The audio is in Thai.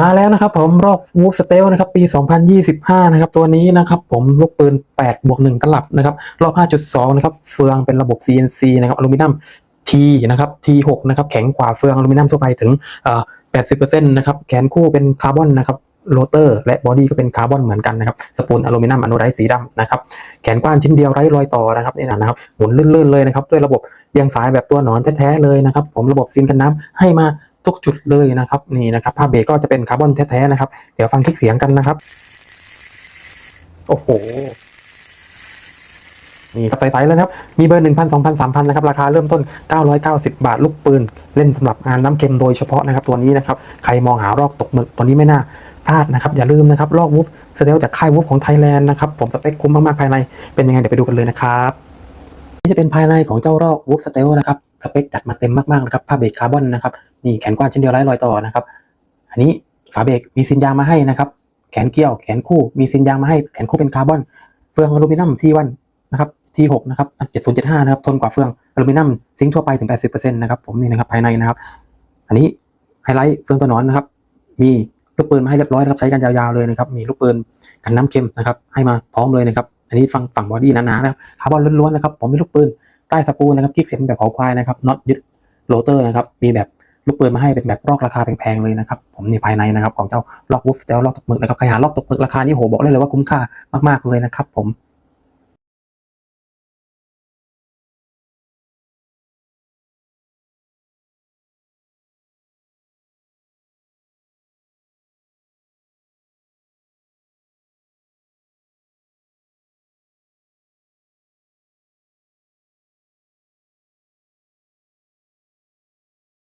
มาแล้วนะครับผมรอบวูฟสเตลนะครับปี 2025 นะครับตัวนี้นะครับผมลูกปืน 8 บวก 1 ตลับนะครับรอบ 5.2 นะครับเฟืองเป็นระบบ CNC นะครับอลูมิเนียม T นะครับ T6 นะครับแข็งกว่าเฟืองอลูมิเนียมทั่วไปถึง 80%นะครับแขนคู่เป็นคาร์บอนนะครับโรเตอร์และบอดี้ก็เป็นคาร์บอนเหมือนกันนะครับสปูลอลูมิเนียมอนุไรซ์สีดำนะครับแขนกว้านชิ้นเดียวไร้รอยต่อนะครับนี่นะครับหมุนลื่นๆเลยนะครับด้วยระบบเรียงสายแบบตัวหนอนแท้ๆเลยนะครับผมระบบซีนกันน้ำให้มา ทุกจุดเลยนะครับนี่นะครับผ้าเบรกก็จะเป็นคาร์บอนแท้ๆนะครับ เดี๋ยวฟังคลิกเสียงกันนะครับ โอ้โหนี่ครับใสๆเลยนะครับ มีเบอร์ 1,000 2,000 3,000 นะครับ ราคาเริ่มต้น 990 บาท ลูกปืน เล่นสำหรับงานน้ำเค็มโดยเฉพาะนะครับ ตัวนี้นะครับ ใครมองหารอกตกหมึกตัวนี้ไม่น่าพลาดนะครับ อย่าลืมนะครับ ลอกวุบสเตลจากค่ายวุบของไทยแลนด์นะครับ ผมสเปคคุ้มมาก ๆ ภายใน เป็นยังไง เดี๋ยวไปดูกันเลยนะครับนี่จะเป็นภายในของเจ้ารอกวุบสเตลนะครับ สเปคจัดมาเต็มมากๆนะครับผ้าเบรกคาร์บอนนะครับ นี่แขนกว้างชิ้นเดียวไร้รอยต่อนะครับ อันนี้ฝาเบรกมีซินยางมาให้นะครับ แขนเกี่ยวแขนคู่มีซินยางมาให้แขนคู่เป็นคาร์บอน เฟืองอลูมิเนียมที่วันนะครับที่6นะครับ7075นะครับทนกว่าเฟืองอลูมิเนียมซิงค์ทั่วไปถึง 80%นะครับผมนี่นะครับภายในนะครับ อันนี้ไฮไลท์เฟืองตัวนอนนะครับ มีลูกปืนมาให้เรียบร้อยนะครับใช้กันยาวๆเลยนะครับ มีลูกปืนกันน้ำเค็มนะครับ ให้มาพร้อมเลยนะครับ อันนี้ฝั่งฝั่งบอดี้หนาๆนะครับคาร์บอนล้วนๆนะครับผมมีลูกปืนใต้สปูนะครับกิ๊กเสียงแบบเขาควายนะครับน็อตยึดโรเตอร์นะครับมีแบบ ลูกปืนมาให้เป็นแบบลอกราคาแพงๆเลยนะครับ ผมนี่ภายในนะครับ ของเจ้าลอกวูฟเจ้าลอกตกหมึกนะครับใครหาลอกตกหมึกราคานี้โหบอกได้เลยว่าคุ้มค่ามากๆเลยนะครับผม